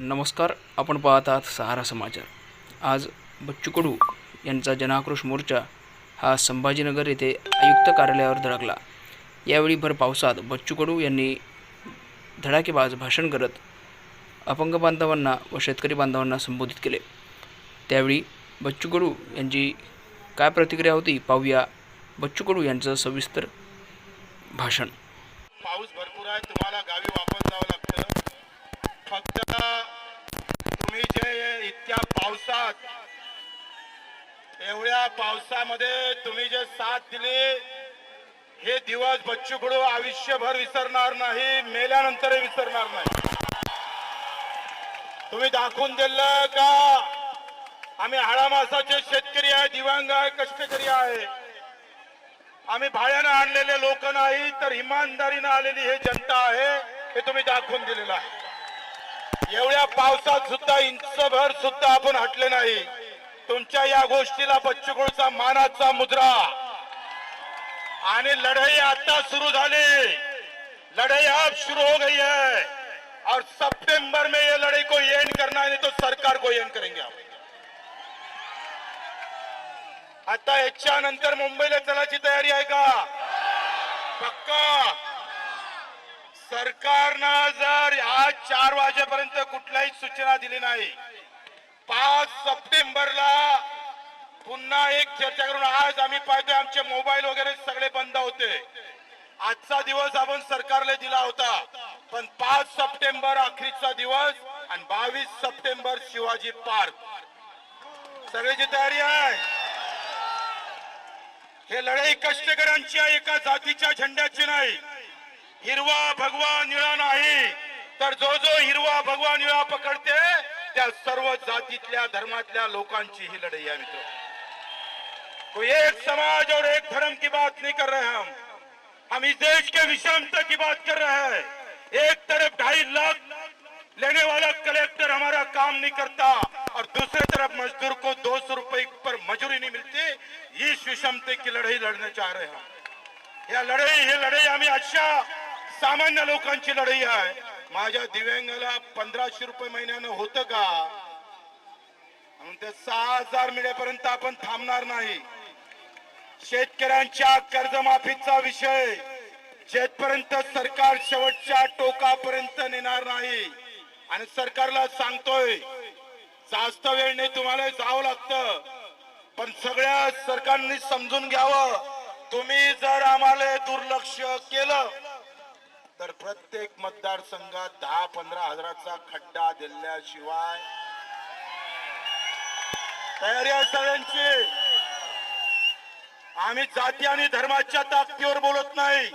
नमस्कार आपण पाहत आहात सहारा समाचार. आज बच्चू कडू यांचा जनाक्रोश मोर्चा हा संभाजीनगर येथे आयुक्त कार्यालयावर धडकला. यावेळी भर पावसात बच्चू कडू यांनी धडाकेबाज भाषण करत अपंग बांधवांना व शेतकरी बांधवांना संबोधित केले. त्यावेळी बच्चू कडू यांची काय प्रतिक्रिया होती पाहूया बच्चू कडू यांचं सविस्तर भाषण. पाऊस भरपूर आहे तुम्हाला गावी वापस जावं लागतं फक्त तुम्ही जे इतक्या आहात एवढ्या पावसामध्ये तुम्ही जे साथ दिली हे दिवस बच्चू कडू आयुष्यभर विसरणार नाही मेल्यानंतरही विसरणार नाही. तुम्ही दाखवून दिलं का? आम्ही हाडामासाचे शेतकरी आहे दिवांग आहे कष्टकरी आहे. आम्ही भाड्यानं आणलेले लोक नाही तर इमानदारीनं आलेली हे जनता आहे हे तुम्ही दाखवून दिलेलं आहे. एवढ्या पावसात सुद्धा इंचभर सुद्धा आपण हटले नाही. तुमच्या या गोष्टीला बच्चूकुळचा मानाचा मुद्रा. आणि लढाई आता सुरू झाली. लढाई अब शुरू हो गई है. और सितंबर में ये लड़ाई को एंड करना है नहीं तो सरकार को एंड करेंगे आप. आता याच्या नंतर मुंबईला चलायची तयारी आहे का? पक्का. सरकारनं जर आज चार वाजेपर्यंत कुठल्याही सूचना दिली नाही पाच सप्टेंबरला पुन्हा एक चर्चा करून आज आम्ही पाहतोय आमचे मोबाईल वगैरे सगळे बंद होते. आजचा दिवस आपण सरकारला दिला होता पण पाच सप्टेंबर अखेरचा दिवस आणि बावीस सप्टेंबर शिवाजी पार्क. सगळ्याची तयारी आहे. हे लढाई कष्टकऱ्यांची एका जातीच्या झेंड्याची नाही. हिरवा भगवा निळा नाही. तर जो जो हिरवा भगवा निळा पकडते सर्व जातीतल्या धर्मातल्या लोकांची ही लढाई है मित्र. कोई एक समाज और एक धर्म की बात नहीं कर रहे हम. हम इस देश के विषमता की बात कर रहे हैं. एक तरफ़ ढाई लाख लेने वाला कलेक्टर हमारा काम नहीं करता और दूसरे तरफ़ मजदूर को दो सौ रुपए पर मजूरी नहीं मिलती. इस विषमता की लड़ाई लड़ने चाह रहे हैं यह लढाई ही लढाई हमें अशा सामान्य लोकांची लढाई आहे. माझ्या दिव्यांगाला पंधराशे रुपये महिन्यानं होतं का? म्हणून ते सहा हजार मिळेपर्यंत आपण थांबणार नाही. शेतकऱ्यांच्या कर्जमाफीचा विषय जेथपर्यंत सरकार शेवटच्या टोकापर्यंत नेणार नाही. आणि सरकारला सांगतोय जास्त वेळ नाही तुम्हाला जावं लागतं. पण सगळ्या सरकारने समजून घ्यावं. तुम्ही जर आम्हाला दुर्लक्ष केलं तर प्रत्येक मतदारसंघात दहा पंधरा हजाराचा खड्डा दिल्याशिवाय तयारी आहे सगळ्यांची. आम्ही जाती आणि धर्माच्या ताकदीवर बोलत नाही.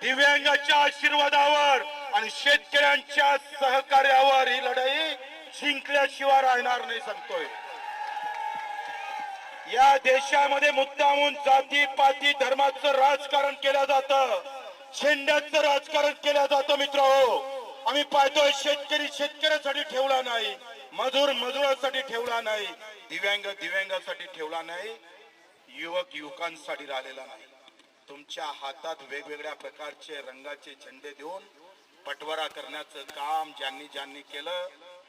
दिव्यांगाच्या आशीर्वादावर आणि शेतकऱ्यांच्या सहकार्यावर ही लढाई जिंकल्याशिवाय राहणार नाही सांगतोय. या देशामध्ये मुद्दामून जाती पाती धर्माचं राजकारण केलं जातं. शेंड्याचं राजकारण केलं जातं मित्र आम्ही पाहतोय शेतकरी शेतकऱ्यासाठी ठेवला नाही मजूर मजुरासाठी ठेवला नाही दिव्यांग दिव्यांगासाठी ठेवला नाही युवक युवकांसाठी राहिलेला नाही. तुमच्या हातात वेगवेगळ्या प्रकारचे रंगाचे झेंडे देऊन पटवारा करण्याचं काम ज्यांनी ज्यांनी केलं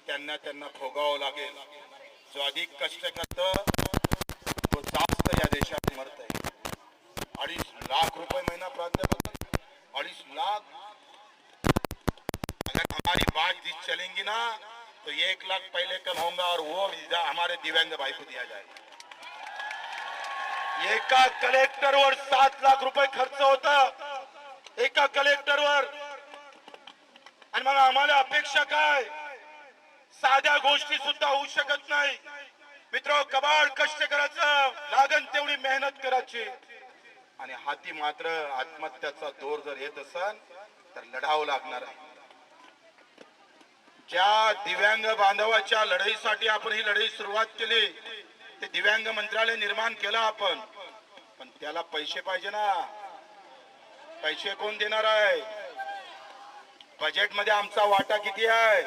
त्यांना त्यांना भोगावं लागेल. जो अधिक कष्ट करतं तो जास्त या देशात मरत आहे अडीच लाख रुपए महीना प्राध्यापक अडीच लाख अगर हमारी बात दी ना तो एक लाख पहले कम होगा और वो हमारे दिव्यांग भाई को दिया जाएगा एका कलेक्टरवर सात लाख रुपये खर्च होता। एका कलेक्टरवर। आणि मग आम्हाला अपेक्षा काय? साध्या गोष्टी सुद्धा होऊ शकत नाही। मित्र कबाड कष्ट करायचं लागन तेवढी मेहनत करायची। आणि हाती मात्र आत्महत्याचा दोर जर येत असेल तर लढावं लागणार आहे. ज्या दिव्यांग बांधवाच्या लढाईसाठी आपण ही लढाई सुरुवात केली ते दिव्यांग मंत्रालय निर्माण केलं आपण. पण त्याला पैसे पाहिजे ना. पैसे कोण देणार आहे? बजेटमध्ये आमचा वाटा किती आहे?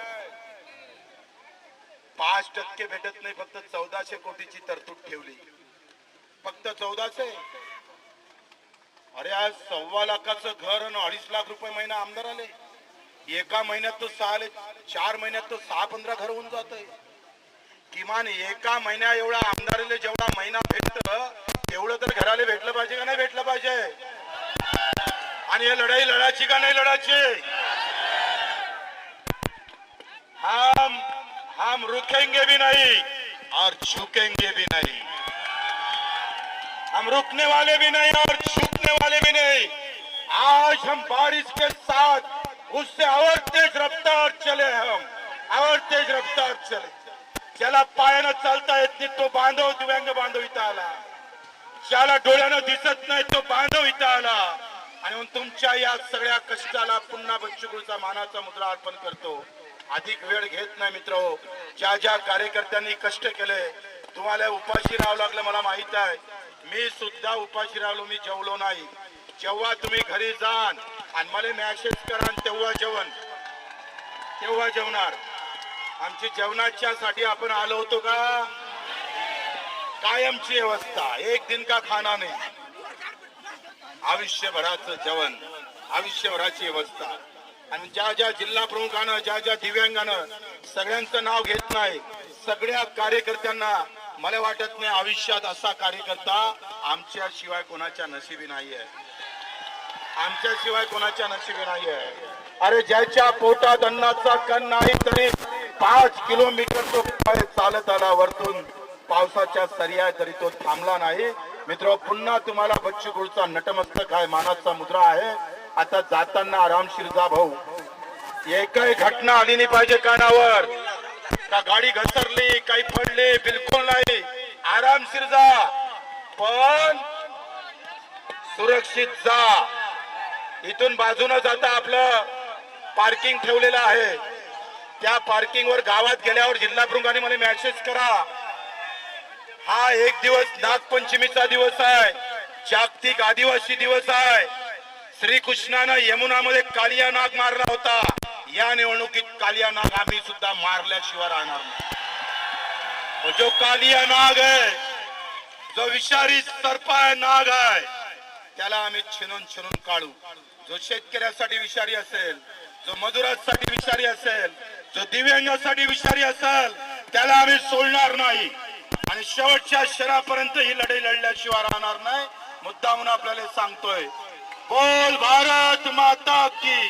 पाच टक्के भेटत नाही फक्त चौदाशे कोटीची तरतूद ठेवली. फक्त चौदाशे? अरे आज सव्वा लाखाचं घर आणि अडीच लाख रुपये महिना आमदार आले. एका महिन्यात तो सहा चार महिन्यात तो सहा पंधरा घर होऊन जात किमान एका महिन्या एवढा आमदारीला जेवढा महिना भेटत तेवढं तर घराला भेटलं पाहिजे का नाही भेटलं पाहिजे? आणि हे लढाई लढायची का नाही लढायची? हम हम रुकेंगे भी नहीं और झुकेंगे भी नहीं. हम रुकने वाले भी नहीं और झुकने वाले भी नहीं. आज हम बारिश के साथ उससे और तेज रफ्तार चले हम। और तेज रफ्तार चले। ज्याला पायानं चालता येत नाही तो बांधव दिव्यांग बांधव इथं आला ज्याला डोळ्यानं दिसत नाही तो बांधव इथं आला आणि तुमच्या या सगळ्या कष्टाला पुन्हा बच्चूकुळचा मानाचा मुद्रा अर्पण करतो। अधिक वेळ घेत नाही मित्र हो। ज्या ज्या कार्यकर्त्यांनी कष्ट केले तुम्हाला उपाशी राहावं लागलं मला माहीत आहे. मी सुद्धा उपाशी राहिलो मी जेवलो नाही. जेव्हा तुम्ही घरी जाण आणि मला मॅसेज करा तेव्हा जेवण. तेव्हा जेवणार. आमची जेवणाच्या साठी आपण आलो होतो का? कायमची व्यवस्था एक दिन का खाना नाही. आयुष्यभराचं जेवण. आयुष्यभराची व्यवस्था आणि ज्या ज्या जिल्हा प्रमुखानं ज्या ज्या दिव्यांगानं सगळ्यांचं नाव घेत नाही सगळ्या कार्यकर्त्यांना मला वाटत नाही आयुष्यात असा कार्यकर्ता आमच्या शिवाय कोणाच्या नशिबी नाहीये. आमच्याशिवाय कोणाच्या नशिबी नाहीये. अरे ज्याच्या पोटात अन्नाचा कण नाही तरी पाच किलोमीटर तो चालत आला वरतून. पावसाच्या सर्या तरी तो थांबला नाही. मित्र पुन्हा तुम्हाला बच्चू कडूचा नटमस्तक आहे मानाचा मुद्रा आहे. आता जाताना आरामशीर जा भाऊ. एकही घटना आली नाही पाहिजे कानावर. का गाडी घसरली काही पडली बिलकुल नाही. आरामशीर जा पण सुरक्षित जा. इथून बाजूनच जाता आपलं पार्किंग ठेवलेलं आहे. त्या पार्किंग वर गावात गेल्यावर जिल्हा प्रमुखांनी मला मेसेज करा. हा एक दिवस नागपंचमीचा दिवस आहे. जागतिक आदिवासी दिवस आहे. श्रीकृष्णानं यमुनामध्ये कालिया नाग मारला होता. या निवडणुकीत कालिया नाग आम्ही सुद्धा मारल्याशिवाय राहणार नाही. जो कालिया नाग आहे जो विषारी सर्प आहे नाग आहे त्याला आम्ही छिनून छिनून काढू. जो शेतकऱ्यासाठी विषारी असेल जो मजुरासाठी विषारी असेल जो दिव्यांगासाठी विषारी असेल त्याला आम्ही सोडणार नाही. आणि शेवटच्या शरापर्यंत ही लढाई लढल्याशिवाय राहणार नाही. मुद्दा म्हणून आपल्याला सांगतोय. बोल भारत माता की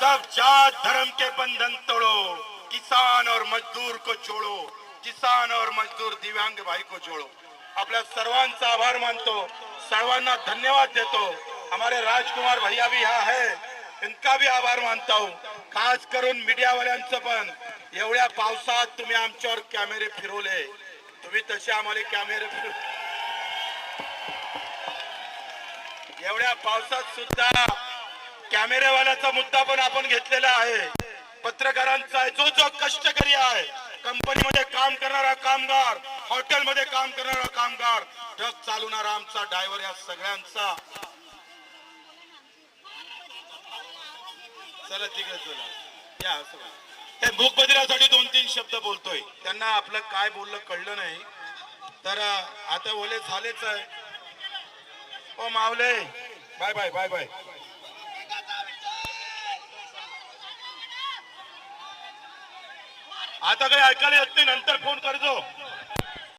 सब जात धर्म के बंधन तोड़ो किसान और मजदूर को जोड़ो किसान और मजदूर दिव्यांग भाई को जोड़ो. आपल्या सर्वांचा आभार मानतो. सर्वांना धन्यवाद देतो. हमारे राजकुमार भैया भी हा है इनका भी आभार मानता हूँ। खास करून मीडिया वाल्यांचं पण. एवढ्या पावसात तुम्ही आमच्यावर कॅमेरे फिरवले. तुम्ही तसे आम्हाला कॅमेरे फिरव एवढ्या पावसात सुद्धा कॅमेरेवाल्याचा मुद्दा पण आपण घेतलेला आहे. पत्रकारांचा आहे जो जो कष्टकरी आहे कंपनीमध्ये काम करणारा कामगार हॉटेलमध्ये काम करणारा कामगार ट्रक चालवणारा आमचा ड्रायव्हर या सगळ्यांचा. चला तिकडे चला. या असं करा. दोन तीन शब्द बोलतोय. त्यांना आपलं काय बोललं कळलं नाही. तर आता ओले झालेच आहे. ओ मावले बाय बाय बाय बाय. आता काही ऐकायला येत नाही नंतर फोन करतो.